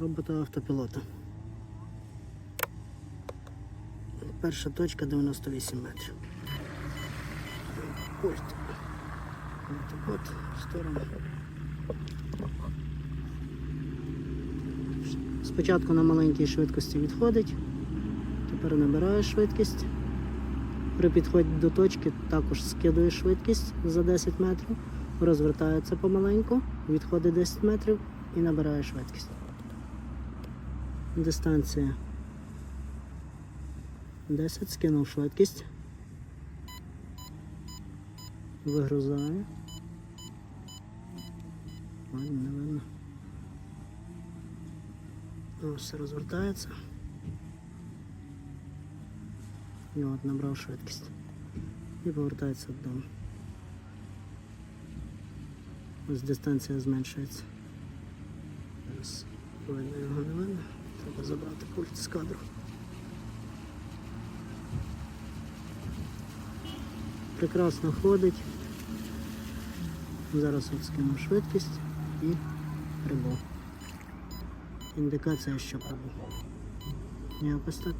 робота автопілота. Перша точка 98 метрів. Пульт. От, от, в. Спочатку на маленькій швидкості відходить, тепер набирає швидкість. При підході до точки також скидує швидкість за 10 метрів, розвертається помаленьку, відходить 10 метрів і набирає швидкість. Дистанція 10, скинув швидкість. Вигрузає. Ладно, не видно. Ось все розвертається. І от набрав швидкість. І повертається додому. Ось дистанція зменшується. Зараз видно його не видно. Треба забрати пульт з кадру. Прекрасно ходить. Зараз от скину швидкість і прибув. Індикація, що прибув. Якось так.